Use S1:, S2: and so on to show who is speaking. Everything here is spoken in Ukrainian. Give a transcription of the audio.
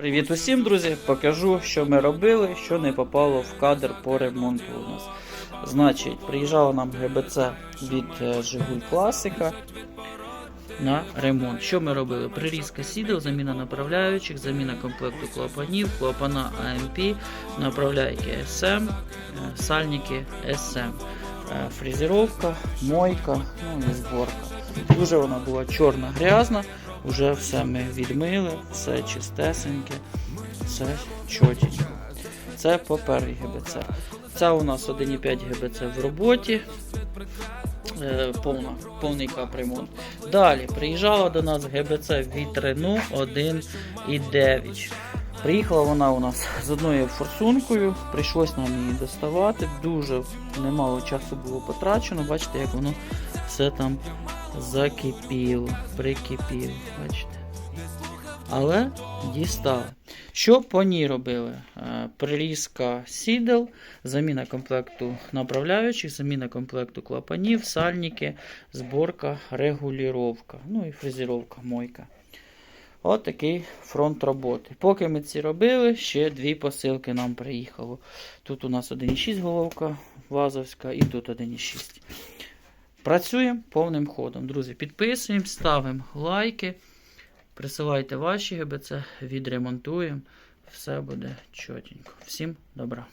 S1: Привіт усім, друзі! Покажу, що ми робили, що не попало в кадр по ремонту у нас. Значить, приїжджала нам ГБЦ від е, Жигуль Класика на ремонт. Що ми робили? Прирізка сідел, заміна направляючих, заміна комплекту клапанів, клапана АМП, направляйки СМ, е, сальники СМ, е, фрезеровка, мойка, ну і зборка. Дуже вона була чорна грязна. Уже все ми відмили, все чистесеньке, все чотенько. Це по першій ГБЦ. Це у нас 1,5 ГБЦ в роботі. Е, повна, повний капремонт. Далі приїжджала до нас ГБЦ Renault 1,9. Приїхала вона у нас з одною форсункою, прийшлось нам її доставати. Дуже немало часу було потрачено. Бачите, як воно все там закипіло, прикипіло. Бачите? Але дістали. Що по ній робили? Е, Прирізка сідел, заміна комплекту направляючих, заміна комплекту клапанів, сальники, зборка, регулювання, ну і фрезеровка, мойка. От такий фронт роботи. Поки ми ці робили, ще дві посилки нам приїхало. Тут у нас 1,6 головка вазовська і тут 1,6. Працюємо повним ходом. Друзі, підписуємо, ставимо лайки. Присилайте ваші ГБЦ, відремонтуємо. Все буде чотенько. Всім добра.